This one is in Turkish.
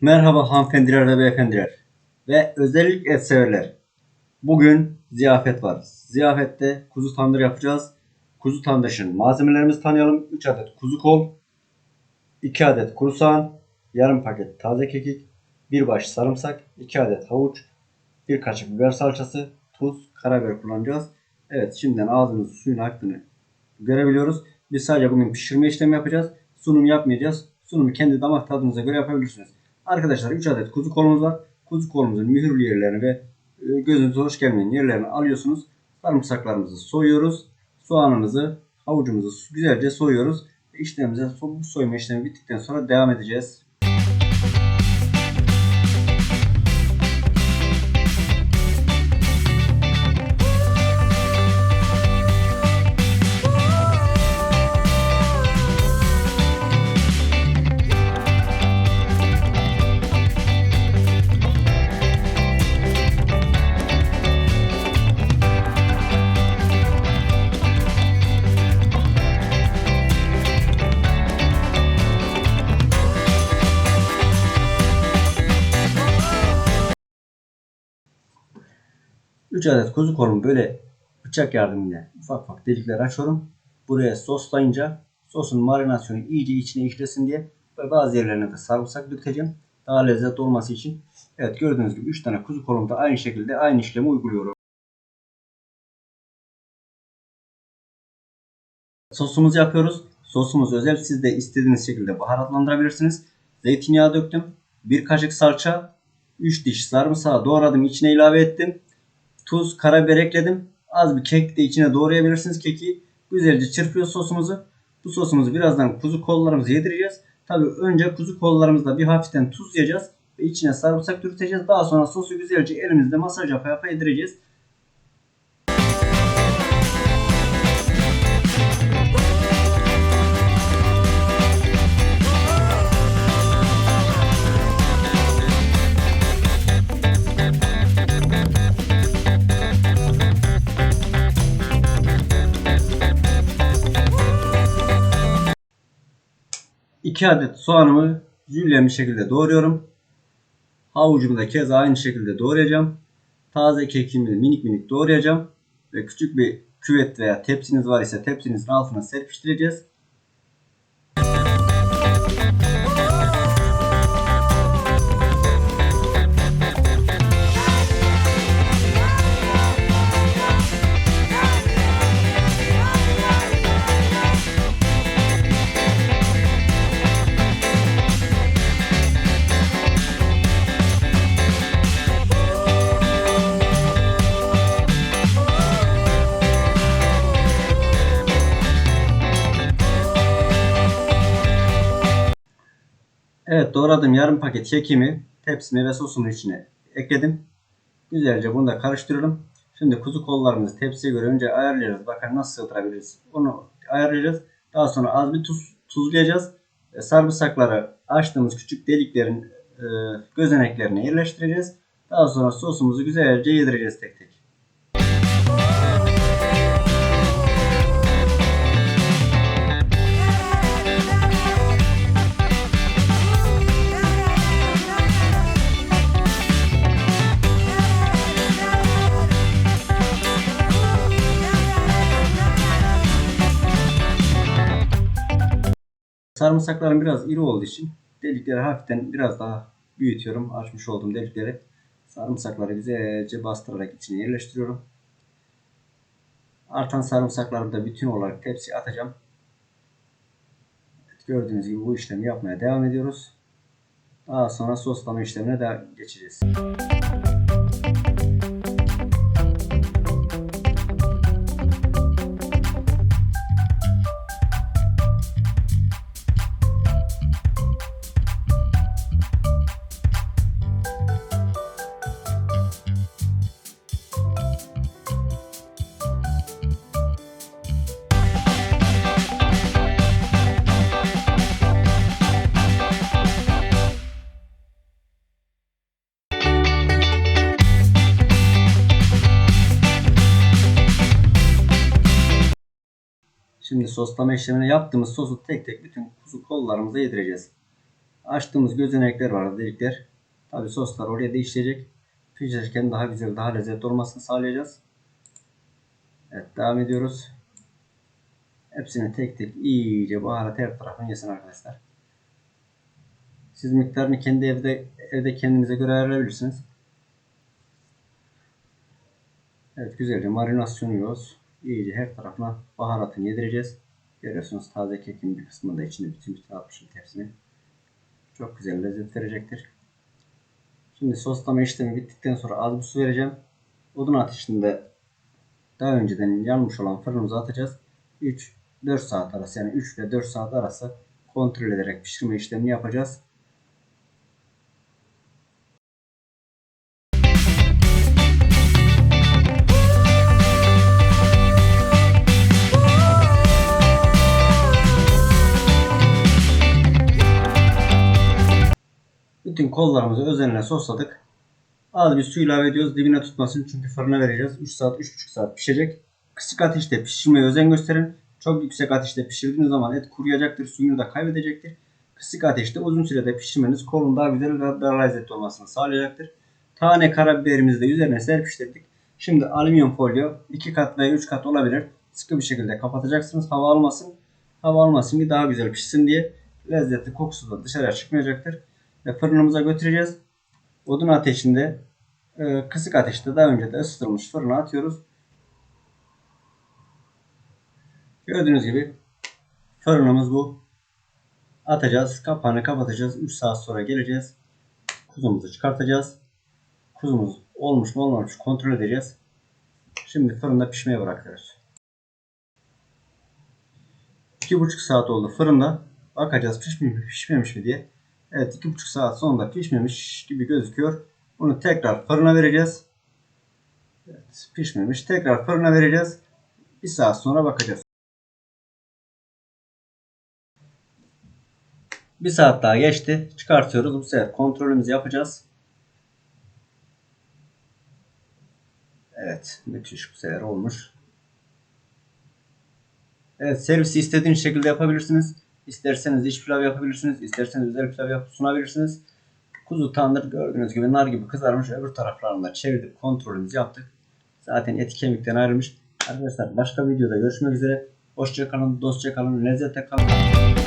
Merhaba hanımefendiler ve beyefendiler ve özellikle et severler. Bugün ziyafet var. Ziyafette kuzu tandır yapacağız. Kuzu tandırın malzemelerimizi tanıyalım. 3 adet kuzu kol, 2 adet kuru soğan, yarım paket taze kekik, 1 baş sarımsak, 2 adet havuç, 1 kaşık biber salçası, tuz, karabiber kullanacağız. Evet şimdiden ağzımızın suyun aktığını görebiliyoruz. Biz sadece bugün pişirme işlemi yapacağız. Sunum yapmayacağız. Sunumu kendi damak tadınıza göre yapabilirsiniz. Arkadaşlar 3 adet kuzu kolumuz var. Kuzu kolumuzun mühürlü yerlerini ve e, gözünüze hoş gelmeyen yerlerini alıyorsunuz. Sarımsaklarımızı soyuyoruz. Soğanımızı, havucumuzu güzelce soyuyoruz. İşlemimize bu soyma işlemi bittikten sonra devam edeceğiz. Üç adet kuzu kolumu böyle bıçak yardımıyla ufak ufak delikler açıyorum. Buraya soslayınca sosun marinasyonu iyice içine işlesin diye ve bazı yerlerine de sarımsak dökeceğim. Daha lezzetli olması için. Evet gördüğünüz gibi 3 tane kuzu kolumda aynı şekilde aynı işlemi uyguluyorum. Sosumuzu yapıyoruz. Sosumuz özel. Siz de istediğiniz şekilde baharatlandırabilirsiniz. Zeytinyağı döktüm. Bir kaşık salça. 3 diş sarımsağı doğradım. içine ilave ettim. Tuz, karabiber ekledim. Az bir kek de içine doğrayabilirsiniz keki. Güzelce çırpıyor sosumuzu. Bu sosumuzu birazdan kuzu kollarımızı yedireceğiz. Tabii önce kuzu kollarımızda bir hafiften tuzlayacağız. Ve içine sarımsak dürteceğiz. Daha sonra sosu güzelce elimizde masaj yapa yapa yedireceğiz. İki adet soğanımı jülyen bir şekilde doğruyorum. Havucumu da keza aynı şekilde doğrayacağım. Taze kekimi minik minik doğrayacağım. Ve küçük bir küvet veya tepsiniz var ise tepsinizin altına serpiştireceğiz. Evet doğradım yarım paket kekimi tepsime ve sosumun içine ekledim. Güzelce bunu da karıştıralım. Şimdi kuzu kollarımızı tepsiye göre önce ayarlayacağız. Bakın nasıl sığdırabiliriz. Onu ayarlayacağız. Daha sonra az bir tuz tuzlayacağız. Sarımsakları açtığımız küçük deliklerin e, gözeneklerine yerleştireceğiz. Daha sonra sosumuzu güzelce yedireceğiz tek tek. Sarımsaklarım biraz iri olduğu için delikleri hafiften biraz daha büyütüyorum. Açmış olduğum delikleri sarımsakları güzelce bastırarak içine yerleştiriyorum. Artan sarımsakları da bütün olarak tepsiye atacağım. Gördüğünüz gibi bu işlemi yapmaya devam ediyoruz. Daha sonra soslama işlemine de geçeceğiz. Şimdi soslama işlemini yaptığımız sosu tek tek bütün kuzu kollarımıza yedireceğiz. Açtığımız gözenekler var delikler. Tabi soslar oraya da işleyecek. Pişirirken daha güzel, daha lezzetli olmasını sağlayacağız. Evet devam ediyoruz. Hepsini tek tek iyice baharat her tarafına yesin arkadaşlar. Siz miktarını kendi evde evde kendinize göre ayarlayabilirsiniz. Evet güzelce marinasyon yiyoruz. İyice her tarafına baharatını yedireceğiz. Görüyorsunuz taze kekin bir kısmını da içinde bütün bütün atmışım tepsini. Çok güzel lezzet verecektir. Şimdi soslama işlemi bittikten sonra az bir su vereceğim. Odun ateşinde daha önceden yanmış olan fırınımıza atacağız. 3-4 saat arası yani 3 ile 4 saat arası kontrol ederek pişirme işlemini yapacağız. Bütün kollarımızı özenle sosladık. Az bir su ilave ediyoruz dibine tutmasın çünkü fırına vereceğiz. 3 saat 3,5 saat pişecek. Kısık ateşte pişirmeye özen gösterin. Çok yüksek ateşte pişirdiğiniz zaman et kuruyacaktır, suyunu da kaybedecektir. Kısık ateşte uzun sürede pişirmeniz kolun daha güzel ve daha lezzetli olmasını sağlayacaktır. Tane karabiberimizi de üzerine serpiştirdik. Şimdi alüminyum folyo 2 kat veya 3 kat olabilir. Sıkı bir şekilde kapatacaksınız. Hava almasın. Hava almasın ki daha güzel pişsin diye. Lezzetli kokusu da dışarıya çıkmayacaktır. Fırınımıza götüreceğiz. Odun ateşinde e, kısık ateşte daha önce de ısıtılmış fırına atıyoruz. Gördüğünüz gibi fırınımız bu. Atacağız. Kapağını kapatacağız. 3 saat sonra geleceğiz. Kuzumuzu çıkartacağız. Kuzumuz olmuş mu olmamış mı kontrol edeceğiz. Şimdi fırında pişmeye bırakıyoruz. 2,5 saat oldu fırında. Bakacağız pişmiş mi pişmemiş mi diye. Evet 2,5 saat sonunda pişmemiş gibi gözüküyor. Bunu tekrar fırına vereceğiz. Evet, pişmemiş. Tekrar fırına vereceğiz. Bir saat sonra bakacağız. Bir saat daha geçti. Çıkartıyoruz. Bu sefer kontrolümüzü yapacağız. Evet. Müthiş bu sefer olmuş. Evet servisi istediğiniz şekilde yapabilirsiniz. İsterseniz iç pilav yapabilirsiniz. isterseniz özel pilav yapıp sunabilirsiniz. Kuzu tandır gördüğünüz gibi nar gibi kızarmış. Öbür taraflarını da çevirdik. Kontrolümüzü yaptık. Zaten eti kemikten ayrılmış. Arkadaşlar başka videoda görüşmek üzere. Hoşça kalın, dostça kalın, lezzette kalın.